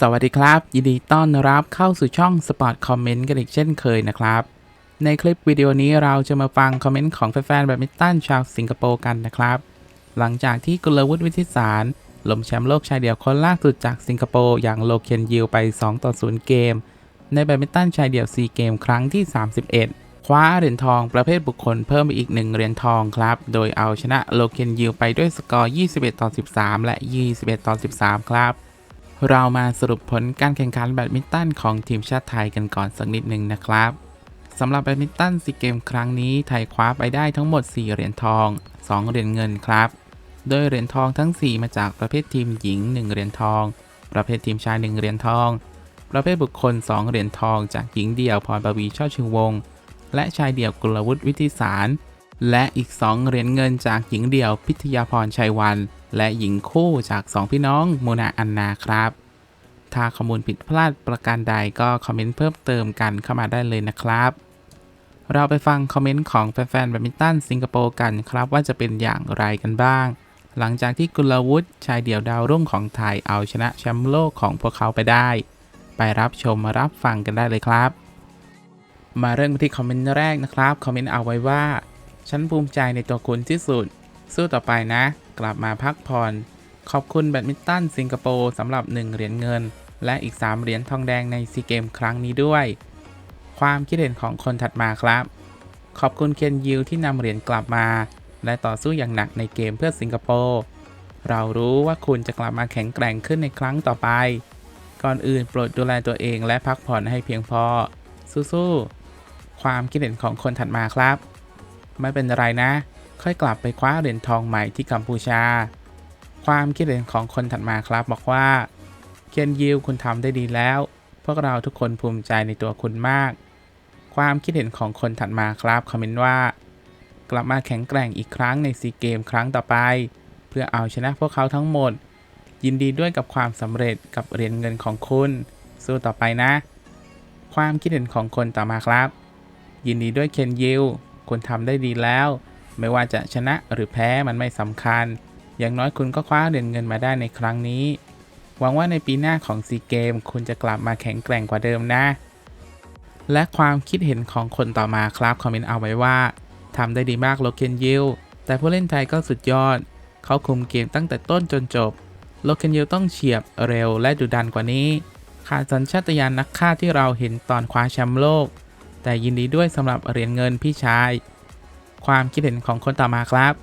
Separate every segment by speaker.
Speaker 1: สวัสดีครับ ยินดีต้อนรับเข้าสู่ช่อง Spot Comment กันอีกเช่นเคยนะครับ ในคลิปวิดีโอนี้เราจะมาฟังคอมเมนต์ของแฟนๆแบดมินตันชาวสิงคโปร์กันนะครับ หลังจากที่กุลวุฒิวิทิสารลมแชมป์โลกชายเดี่ยวคนล่าสุดจากสิงคโปร์อย่างโลเคนยิวไป 2 ต่อ 0 เกม ในแบดมินตันชายเดี่ยว 4 เกมครั้งที่ 31 คว้าเหรียญทองประเภทบุคคลเพิ่มไปอีก1เหรียญทองครับ โดยเอาชนะโลเคนยิวไปด้วยสกอร์ 21 ต่อ 13 และ 21 ต่อ 13 ครับ เรามาสรุปผลการแข่งขันแบดมินตันของทีมชาติไทยกันก่อนสักนิดหนึ่งนะครับสำหรับแบดมินตันซีเกมครั้งนี้ไทยคว้าไปได้ทั้งหมด 4 เหรียญทอง 2 เหรียญเงินครับ โดยเหรียญทองทั้ง 4 มาจากประเภททีมหญิง 1 เหรียญทอง ประเภททีมชาย 1 เหรียญทอง ประเภทบุคคล 2 เหรียญทอง จากหญิงเดี่ยวพรปวีช่อชิงวงศ์และชายเดี่ยวกุลวุฒิวิทิสาร และอีก 2 เหรียญเงินจากหญิงเดี่ยวพิทยาพรชัยวัน และหญิงคู่จาก 2 พี่น้องโมนาอันนาครับ ถ้าข้อมูลผิดพลาดประการใดก็คอมเมนต์เพิ่มเติมกันเข้ามาได้เลยนะครับ เราไปฟังคอมเมนต์ของแฟนๆแบดมินตันสิงคโปร์กันครับว่าจะเป็นอย่างไรกันบ้าง หลังจากที่กุลวุฒิชายเดี่ยวดาวรุ่งของไทยเอาชนะแชมป์โลกของพวกเขาไปได้ ไปรับชมรับฟังกันได้เลยครับ มาเริ่มที่คอมเมนต์แรกนะครับคอมเมนต์เอาไว้ว่าฉันภูมิใจในตัวคุณที่สุด สู้ต่อไปนะ กลับมาพักผ่อน ขอบคุณแบดมินตันสิงคโปร์สำหรับ 1 เหรียญเงิน และอีก 3 เหรียญทองแดงในซีเกมครั้งนี้ด้วย ความคิดเห็นของคนถัดมาครับ ขอบคุณเคนยิวที่นำเหรียญกลับมา และต่อสู้อย่างหนักในเกมเพื่อสิงคโปร์เรารู้ว่าคุณจะกลับมาแข็งแกร่งขึ้นในครั้งต่อไป ก่อนอื่นโปรดดูแลตัวเองและพักผ่อนให้เพียงพอ สู้ๆ ความคิดเห็นของคนถัดมาครับ ไม่เป็นไรนะ ค่อยกลับไปคว้าเหรียญทองใหม่ที่กัมพูชา ความคิดเห็นของคนถัดมาครับบอกว่า เคนยิวคุณทำได้ดีแล้ว พวกเราทุกคนภูมิใจในตัวคุณมาก ความคิดเห็นของคนถัดมาครับคอมเมนต์ว่า กลับมาแข็งแกร่งอีกครั้งในซีเกมครั้งต่อไป เพื่อเอาชนะพวกเขาทั้งหมด ยินดีด้วยกับความสำเร็จกับเหรียญเงินของคุณ สู้ต่อไปนะ ความคิดเห็นของคนต่อมาครับ ยินดีด้วยเคนยิวคุณทำได้ดีแล้ว ไม่ว่าจะชนะหรือแพ้มันไม่สำคัญ อย่างน้อยคุณก็คว้าเหรียญเงินมาได้ในครั้งนี้ หวังว่าในปีหน้าของซีเกมคุณจะกลับมาแข็งแกร่งกว่าเดิมนะ และความคิดเห็นของคนต่อมาครับคอมเมนต์เอาไว้ว่าทำได้ดีมากโลเคนยิวแต่ผู้เล่นไทยก็สุดยอด เขาคุมเกมตั้งแต่ต้นจนจบ โลเคนยิวต้องเฉียบเร็วและดุดันกว่านี้ ขาดสัญชาตญาณนักฆ่าที่เราเห็นตอนคว้าแชมป์โลก แต่ยินดีด้วยสำหรับเหรียญเงินพี่ชาย ความคิดเห็นของคนต่อมาครับ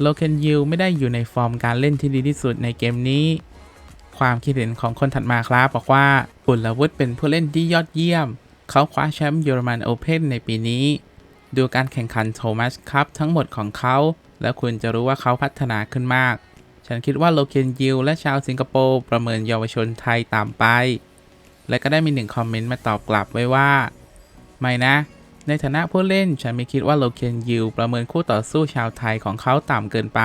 Speaker 1: โลเคนยิวไม่ได้อยู่ในฟอร์มการเล่นที่ดีที่สุดในเกมนี้ ความคิดเห็นของคนถัดมาครับบอกว่าปุลวุฒิเป็นผู้เล่นที่ยอดเยี่ยม เขาคว้าแชมป์เยอรมันโอเพ่นในปีนี้ ดูการแข่งขันโทมัสคัพทั้งหมดของเขา แล้วคุณจะรู้ว่าเขาพัฒนาขึ้นมาก ฉันคิดว่าโลเคนยิวและชาวสิงคโปร์ประเมินเยาวชนไทยต่ำไป และก็ได้มีหนึ่งคอมเมนต์มาตอบกลับไว้ว่า ไม่นะ ในฐานะผู้เล่นฉันไม่คิดว่าโลเคนยิวประเมินคู่ต่อสู้ชาวไทยของเขาต่ำเกินไป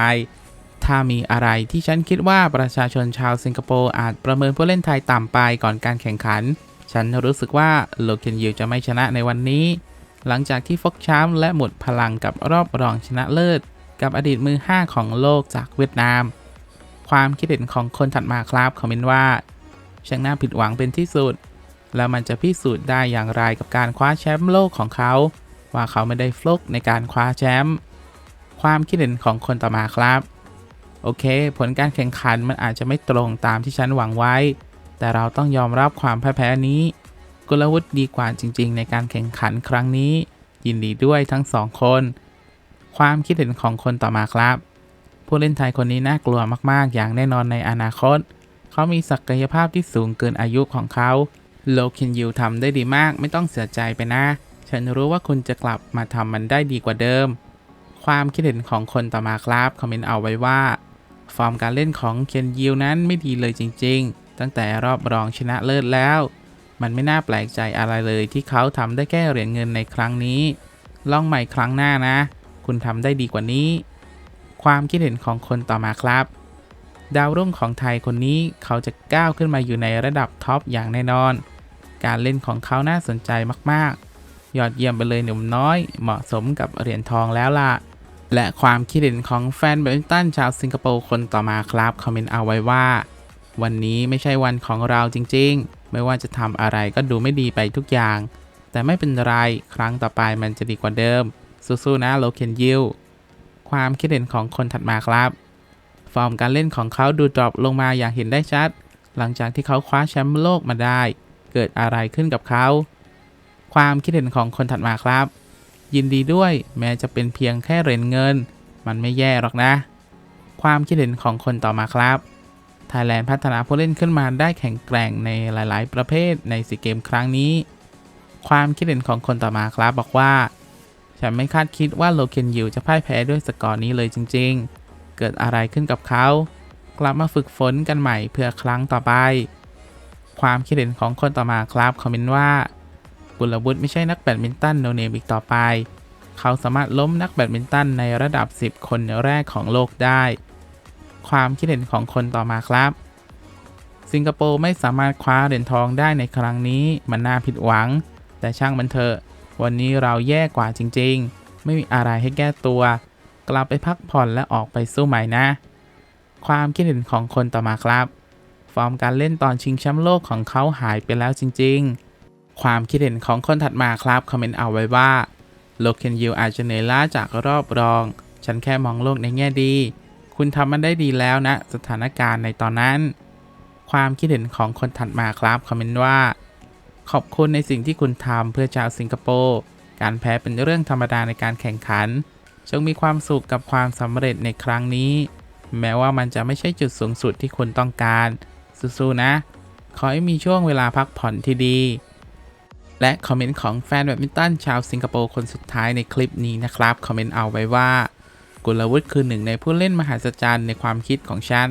Speaker 1: ถ้ามีอะไรที่ฉันคิดว่าประชาชนชาวสิงคโปร์อาจประเมินผู้เล่นไทยต่ำไปก่อนการแข่งขัน ฉันรู้สึกว่าโลเคนยิวจะไม่ชนะในวันนี้ หลังจากที่ฟกช้ำและหมดพลังกับรอบรองชนะเลิศ กับอดีตมือ 5 ของโลกจากเวียดนาม ความคิดเห็นของคนถัดมาครับคอมเมนต์ว่าช่างน่าผิดหวังเป็นที่สุด แล้วมันจะพิสูจน์ได้อย่างไรกับการคว้าแชมป์โลกของเขา ว่าเขาไม่ได้ฟลุกในการคว้าแชมป์ความคิดเห็นของคนต่อมาครับ โอเค ผลการแข่งขันมันอาจจะไม่ตรงตามที่ฉันหวังไว้ แต่เราต้องยอมรับความพ่ายแพ้นี้ กลวุฒิดีกว่าจริง ๆ ในการแข่งขันครั้งนี้ ยินดีด้วยทั้งสองคน ความคิดเห็นของคนต่อมาครับ ผู้เล่นไทยคนนี้น่ากลัวมากๆ อย่างแน่นอนในอนาคต เขามีศักยภาพที่สูงเกินอายุของเขา โลเคนยูทำได้ดีมากไม่ต้องเสียใจไปนะ ฉันรู้ว่าคุณจะกลับมาทำมันได้ดีกว่าเดิม ความคิดเห็นของคนต่อมาครับ คอมเมนต์เอาไว้ว่า ฟอร์มการเล่นของเคนยิวนั้นไม่ดีเลยจริง ๆ ตั้งแต่รอบรองชนะเลิศแล้ว มันไม่น่าแปลกใจอะไรเลยที่เขาทำได้แค่เหรียญเงินในครั้งนี้ ลองใหม่ครั้งหน้านะ คุณทำได้ดีกว่านี้ ความคิดเห็นของคนต่อมาครับดาวรุ่งของไทยคนนี้เขาจะก้าวขึ้นมาอยู่ในระดับท็อปอย่างแน่นอน การเล่นของเขาน่าสนใจมากๆ ยอดเยี่ยมไปเลยหนุ่มน้อย เหมาะสมกับเหรียญทองแล้วล่ะ และความคิดเห็นของแฟนแบดมินตันชาวสิงคโปร์คนต่อมาครับคอมเมนต์เอาไว้ว่า วันนี้ไม่ใช่วันของเราจริงๆ ไม่ว่าจะทำอะไรก็ดูไม่ดีไปทุกอย่าง แต่ไม่เป็นไรครั้งต่อไปมันจะดีกว่าเดิม สู้ๆนะโลเคนยิวความคิดเห็นของคนถัดมาครับ ฟอร์มการเล่นของเขาดูดรอปลงมาอย่างเห็นได้ชัด หลังจากที่เขาคว้าแชมป์โลกมาได้ เกิดอะไรขึ้นกับเขา ความคิดเห็นของคนถัดมาครับ ยินดีด้วยแม้จะเป็นเพียงแค่เหรียญเงิน มันไม่แย่หรอกนะ ความคิดเห็นของคนต่อมาครับไทยแลนด์พัฒนาผู้เล่นขึ้นมาได้แข็งแกร่งในหลาย ๆ ประเภทในซีเกมครั้งนี้ ความคิดเห็นของคนต่อมาครับบอกว่า ฉันไม่คาดคิดว่าโลเคนยูจะพ่ายแพ้ด้วยสกอร์นี้เลยจริง ๆ เกิดอะไรขึ้นกับเขา กลับมาฝึกฝนกันใหม่เพื่อครั้งต่อไป ความคิดเห็นของคนต่อมาครับคอมเมนต์ว่ากุลวุฒิไม่ใช่นักแบดมินตันโนเนมอีกต่อไป เขาสามารถล้มนักแบดมินตันในระดับ 10 คนแรกของโลกได้ ความคิดเห็นของคนต่อมาครับ สิงคโปร์ไม่สามารถคว้าเหรียญทองได้ในครั้งนี้มันน่าผิดหวัง แต่ช่างมันเถอะวันนี้เราแย่กว่าจริง ๆ ไม่มีอะไรให้แก้ตัว กลับไปพักผ่อนและออกไปสู้ใหม่นะ ความคิดเห็นของคนต่อมาครับ ฟอร์มการเล่นตอนชิงแชมป์โลกของเขาหายไปแล้วจริง ๆ ความคิดเห็นของคนถัดมาครับคอมเมนต์เอาไว้ว่าโลเคนยูอาจจะเหนื่อยล้าจากรอบรอง ฉันแค่มองโลกในแง่ดี คุณทำมันได้ดีแล้วนะ สถานการณ์ในตอนนั้น ความคิดเห็นของคนถัดมาครับคอมเมนต์ว่า ขอบคุณในสิ่งที่คุณทำเพื่อชาวสิงคโปร์การแพ้เป็นเรื่องธรรมดาในการแข่งขัน จงมีความสุขกับความสำเร็จในครั้งนี้ แม้ว่ามันจะไม่ใช่จุดสูงสุดที่คุณต้องการ สู้ๆนะ ขอให้มีช่วงเวลาพักผ่อนที่ดี และคอมเมนต์ของแฟนแบดมินตันชาวสิงคโปร์คนสุดท้ายในคลิปนี้นะครับ คอมเมนต์เอาไว้ว่า กุลวุฒิคือหนึ่งในผู้เล่นมหัศจรรย์ในความคิดของฉัน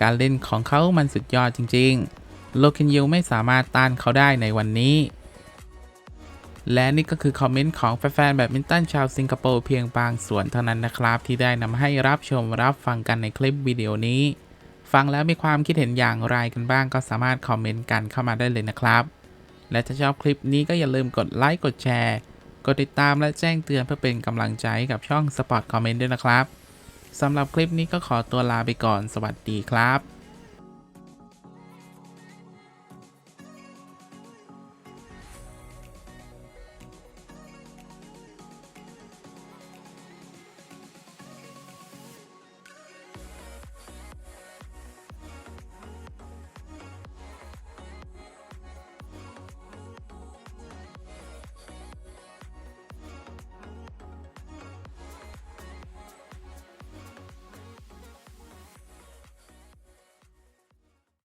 Speaker 1: การเล่นของเขามันสุดยอดจริง ๆ โลเคนยูไม่สามารถต้านเขาได้ในวันนี้และนี่ก็คือคอมเมนต์ของแฟนๆแบดมินตันชาวสิงคโปร์เพียงบางส่วนเท่านั้นนะครับ ที่ได้นำให้รับชมรับฟังกันในคลิปวิดีโอนี้ ฟังแล้วมีความคิดเห็นอย่างไรกันบ้างก็สามารถคอมเมนต์กันเข้ามาได้เลยนะครับ และถ้าชอบคลิปนี้ก็อย่าลืมกดไลค์กดแชร์กดติดตามและแจ้งเตือนเพื่อเป็นกำลังใจให้กับช่อง Spot Comment ด้วยนะครับสำหรับคลิปนี้ก็ขอตัวลาไปก่อน สวัสดีครับ